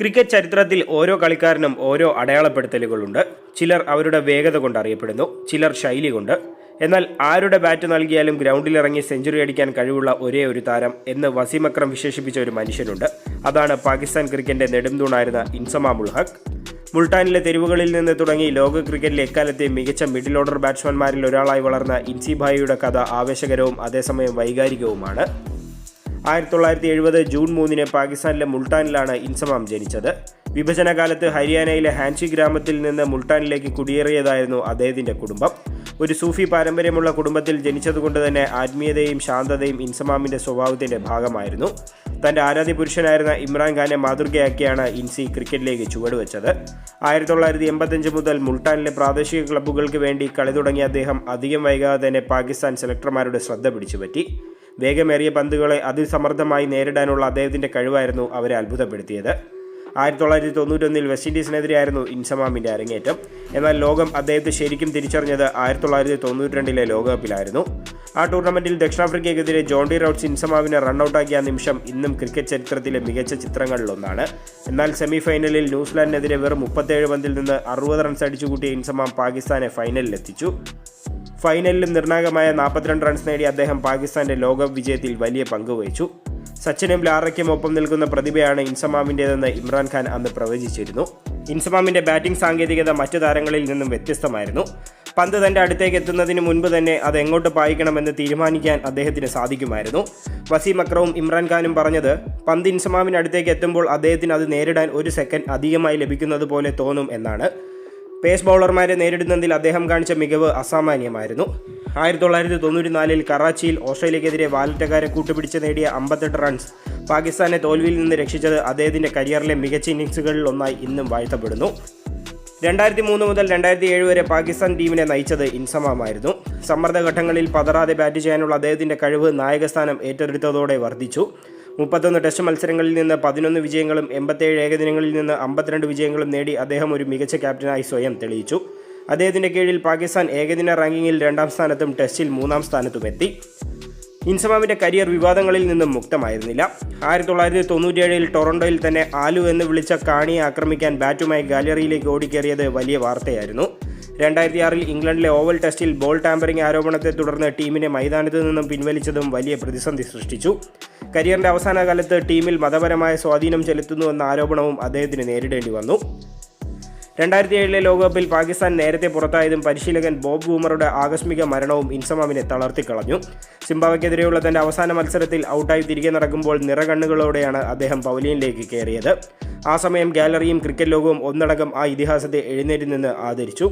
Cricket ചരിത്രത്തിൽ ഓരോ കളിക്കാരനും ഓരോ അടയാളപ്പെടുത്തലുകളുണ്ട്. ചിലർ അവരുടെ വേഗത കൊണ്ട് അറിയപ്പെടുന്നു ചിലർ ശൈലി കൊണ്ട്. എന്നാൽ ആരുടെ ബാറ്റ് നൽകിയാലും ഗ്രൗണ്ടിലിറങ്ങി സെഞ്ചുറി അടിക്കാൻ കഴിവുള്ള ഒരേ ഒരു താരം എന്ന് വസീം അക്രം വിശേഷിപ്പിച്ച ഒരു മനുഷ്യനുണ്ട്. അതാണ് പാകിസ്ഥാൻ ക്രിക്കറ്റിന്റെ നെടുംതൂണായിരുന്ന ഇൻസമ മുൾഹക്. മുൾട്ടാനിലെ തെരുവുകളിൽ നിന്ന് തുടങ്ങി ലോക ക്രിക്കറ്റിലെ എക്കാലത്തെ മികച്ച മിഡിൽ ഓർഡർ ബാറ്റ്സ്മാൻമാരിൽ ഒരാളായി വളർന്ന ഇൻസിഭായിയുടെ കഥ ആവേശകരവും അതേസമയം വൈകാരികവുമാണ്. ആയിരത്തി തൊള്ളായിരത്തി എഴുപത് ജൂൺ മൂന്നിന് പാകിസ്ഥാനിലെ മുൾട്ടാനിലാണ് ഇൻസമാം ജനിച്ചത്. വിഭജനകാലത്ത് ഹരിയാനയിലെ ഹാൻസി ഗ്രാമത്തിൽ നിന്ന് മുൾട്ടാനിലേക്ക് കുടിയേറിയതായിരുന്നു അദ്ദേഹത്തിന്റെ കുടുംബം. ഒരു സൂഫി പാരമ്പര്യമുള്ള കുടുംബത്തിൽ ജനിച്ചതുകൊണ്ട് തന്നെ ആത്മീയതയും ശാന്തതയും ഇൻസമാമിന്റെ സ്വഭാവത്തിന്റെ ഭാഗമായിരുന്നു. തന്റെ ആരാധ്യ പുരുഷനായിരുന്ന ഇമ്രാൻഖാനെ മാതൃകയാക്കിയാണ് ഇൻസി ക്രിക്കറ്റിലേക്ക് ചുവടുവെച്ചത്. ആയിരത്തി തൊള്ളായിരത്തി എൺപത്തഞ്ച് മുതൽ മുൾട്ടാനിലെ പ്രാദേശിക ക്ലബ്ബുകൾക്ക് വേണ്ടി കളി തുടങ്ങിയ അദ്ദേഹം അധികം വൈകാതെ തന്നെ പാകിസ്ഥാൻ സെലക്ടർമാരുടെ ശ്രദ്ധ പിടിച്ചുപറ്റി. വേഗമേറിയ പന്തുകളെ അതിസമർത്ഥമായി നേരിടാനുള്ള അദ്ദേഹത്തിന്റെ കഴിവായിരുന്നു അവരെ അത്ഭുതപ്പെടുത്തിയത്. ആയിരത്തി തൊള്ളായിരത്തി തൊണ്ണൂറ്റൊന്നിൽ വെസ്റ്റ് ഇൻഡീസിനെതിരെയായിരുന്നു ഇൻസമാമിന്റെ അരങ്ങേറ്റം. എന്നാൽ ലോകം അദ്ദേഹത്തെ ശരിക്കും തിരിച്ചറിഞ്ഞത് ആയിരത്തി തൊള്ളായിരത്തി തൊണ്ണൂറ്റിരണ്ടിലെ ലോകകപ്പിലായിരുന്നു. ആ ടൂർണമെന്റിൽ ദക്ഷിണാഫ്രിക്കയ്ക്കെതിരെ ജോണ്ടി റൌട്ട്സ് ഇൻസമാവിനെ റണ്ണൌട്ടാക്കിയ നിമിഷം ഇന്നും ക്രിക്കറ്റ് ചരിത്രത്തിലെ മികച്ച ചിത്രങ്ങളിലൊന്നാണ്. എന്നാൽ സെമിഫൈനലിൽ ന്യൂസിലാൻഡിനെതിരെ വെറും മുപ്പത്തേഴ് പന്തിൽ നിന്ന് അറുപത് റൺസ് അടിച്ചുകൂട്ടിയ ഇൻസമാം പാകിസ്ഥാനെ ഫൈനലിലെത്തിച്ചു. ഫൈനലിലും നിർണായകമായ നാൽപ്പത്തിരണ്ട് റൺസ് നേടി അദ്ദേഹം പാകിസ്ഥാന്റെ ലോകകപ്പ് വിജയത്തിൽ വലിയ പങ്കുവഹിച്ചു സച്ചിനും ലാറയ്ക്കും ഒപ്പം നിൽക്കുന്ന പ്രതിഭയാണ് ഇൻസമാമിന്റെതെന്ന് ഇമ്രാൻഖാൻ അന്ന് പ്രവചിച്ചിരുന്നു. ഇൻസമാമിന്റെ ബാറ്റിംഗ് സാങ്കേതികത മറ്റു താരങ്ങളിൽ നിന്നും വ്യത്യസ്തമായിരുന്നു. പന്ത് തന്റെ അടുത്തേക്ക് എത്തുന്നതിന് മുൻപ് തന്നെ അത് എങ്ങോട്ട് പായിക്കണമെന്ന് തീരുമാനിക്കാൻ അദ്ദേഹത്തിന് സാധിക്കുമായിരുന്നു. വസീം അക്രവും ഇമ്രാൻഖാനും പറഞ്ഞത് പന്ത് ഇൻസമാമിന് അടുത്തേക്ക് എത്തുമ്പോൾ അദ്ദേഹത്തിന് അത് നേരിടാൻ ഒരു സെക്കൻഡ് അധികമായി ലഭിക്കുന്നത് പോലെ തോന്നും എന്നാണ്. പേസ് ബൗളർമാരെ നേരിടുന്നതിൽ അദ്ദേഹം കാണിച്ച മികവ് അസാമാന്യമായിരുന്നു. ആയിരത്തി തൊള്ളായിരത്തി തൊണ്ണൂറ്റി നാലിൽ കറാച്ചിയിൽ ഓസ്ട്രേലിയക്കെതിരെ വാലറ്റക്കാരെ കൂട്ടുപിടിച്ച് നേടിയ അമ്പത്തെട്ട് റൺസ് പാകിസ്ഥാനെ തോൽവിയിൽ നിന്ന് രക്ഷിച്ചത് അദ്ദേഹത്തിന്റെ കരിയറിലെ മികച്ച ഇന്നിങ്സുകളിൽ ഒന്നായി ഇന്നും വാഴ്ത്തപ്പെടുന്നു. രണ്ടായിരത്തി മൂന്ന് മുതൽ രണ്ടായിരത്തി ഏഴ് വരെ പാകിസ്ഥാൻ ടീമിനെ നയിച്ചത് ഇൻസമാമായിരുന്നു. സമ്മർദ്ദഘട്ടങ്ങളിൽ പതറാതെ ബാറ്റ് ചെയ്യാനുള്ള അദ്ദേഹത്തിന്റെ കഴിവ് നായകസ്ഥാനം ഏറ്റെടുത്തതോടെ വർദ്ധിച്ചു. മുപ്പത്തൊന്ന് ടെസ്റ്റ് മത്സരങ്ങളിൽ നിന്ന് പതിനൊന്ന് വിജയങ്ങളും എൺപത്തേഴ് ഏകദിനങ്ങളിൽ നിന്ന് അമ്പത്തിരണ്ട് വിജയങ്ങളും നേടി അദ്ദേഹം ഒരു മികച്ച ക്യാപ്റ്റനായി സ്വയം തെളിയിച്ചു. അദ്ദേഹത്തിന്റെ കീഴിൽ പാകിസ്ഥാൻ ഏകദിന റാങ്കിങ്ങിൽ രണ്ടാം സ്ഥാനത്തും ടെസ്റ്റിൽ മൂന്നാം സ്ഥാനത്തും എത്തി. ഇൻസമാമിന്റെ കരിയർ വിവാദങ്ങളിൽ നിന്നും മുക്തമായിരുന്നില്ല. ആയിരത്തി തൊള്ളായിരത്തി തൊണ്ണൂറ്റിയേഴിൽ ടൊറന്റോയിൽ തന്നെ ആലു എന്ന് വിളിച്ച കാണിയെ ആക്രമിക്കാൻ ബാറ്റുമായി ഗാലറിയിലേക്ക് ഓടിക്കേറിയത് വലിയ വാർത്തയായിരുന്നു. രണ്ടായിരത്തി ആറിൽ ഇംഗ്ലണ്ടിലെ ഓവൽ ടെസ്റ്റിൽ ബോൾ ടാമ്പറിംഗ് ആരോപണത്തെ തുടർന്ന് ടീമിനെ മൈതാനത്ത് നിന്നും പിൻവലിച്ചതും വലിയ പ്രതിസന്ധി സൃഷ്ടിച്ചു. കരിയറിന്റെ അവസാന കാലത്ത് ടീമിൽ മതപരമായ സ്വാധീനം ചെലുത്തുന്നുവെന്ന ആരോപണവും അദ്ദേഹത്തിന് നേരിടേണ്ടി വന്നു. രണ്ടായിരത്തി ഏഴിലെ ലോകകപ്പിൽ പാകിസ്ഥാൻ നേരത്തെ പുറത്തായതും പരിശീലകൻ ബോബ് ബൂമറുടെ ആകസ്മിക മരണവും ഇൻസമാമിനെ തളർത്തിക്കളഞ്ഞു സിംബാവയ്ക്കെതിരെയുള്ള തന്റെ അവസാന മത്സരത്തിൽ ഔട്ടായി തിരികെ നടക്കുമ്പോൾ നിറകണ്ണുകളോടെയാണ് അദ്ദേഹം പവലിയനിലേക്ക് കയറിയത്. ആ സമയം ഗാലറിയും ക്രിക്കറ്റ് ലോകവും ഒന്നടങ്കം ആ ഇതിഹാസത്തെ എഴുന്നേറ്റ് നിന്ന് ആദരിച്ചു.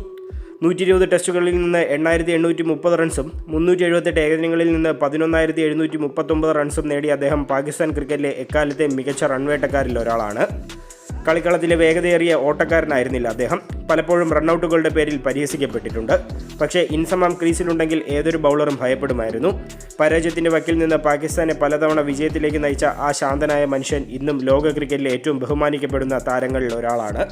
നൂറ്റി ഇരുപത് ടെസ്റ്റുകളിൽ നിന്ന് എണ്ണായിരത്തി എണ്ണൂറ്റി മുപ്പത് റൺസും മുന്നൂറ്റി എഴുപത്തെട്ട് ഏകദിനങ്ങളിൽ നിന്ന് പതിനൊന്നായിരത്തി എഴുന്നൂറ്റി മുപ്പത്തൊമ്പത് റൺസും നേടി അദ്ദേഹം പാകിസ്ഥാൻ ക്രിക്കറ്റിലെ എക്കാലത്തെ മികച്ച റൺവേട്ടക്കാരിൽ ഒരാളാണ്. കളിക്കളത്തിലെ വേഗതയേറിയ ഓട്ടക്കാരനായിരുന്നില്ല അദ്ദേഹം. പലപ്പോഴും റണ്ണൌട്ടുകളുടെ പേരിൽ പരിഹസിക്കപ്പെട്ടിട്ടുണ്ട്. പക്ഷേ ഇൻസമാം ക്രീസിലുണ്ടെങ്കിൽ ഏതൊരു ബൗളറും ഭയപ്പെടുമായിരുന്നു. പരാജയത്തിന്റെ വക്കിൽ നിന്ന് പാകിസ്ഥാനെ പലതവണ വിജയത്തിലേക്ക് നയിച്ച ആ ശാന്തനായ മനുഷ്യൻ ഇന്നും ലോക ക്രിക്കറ്റിലെ ഏറ്റവും ബഹുമാനിക്കപ്പെടുന്ന താരങ്ങളിൽ ഒരാളാണ്.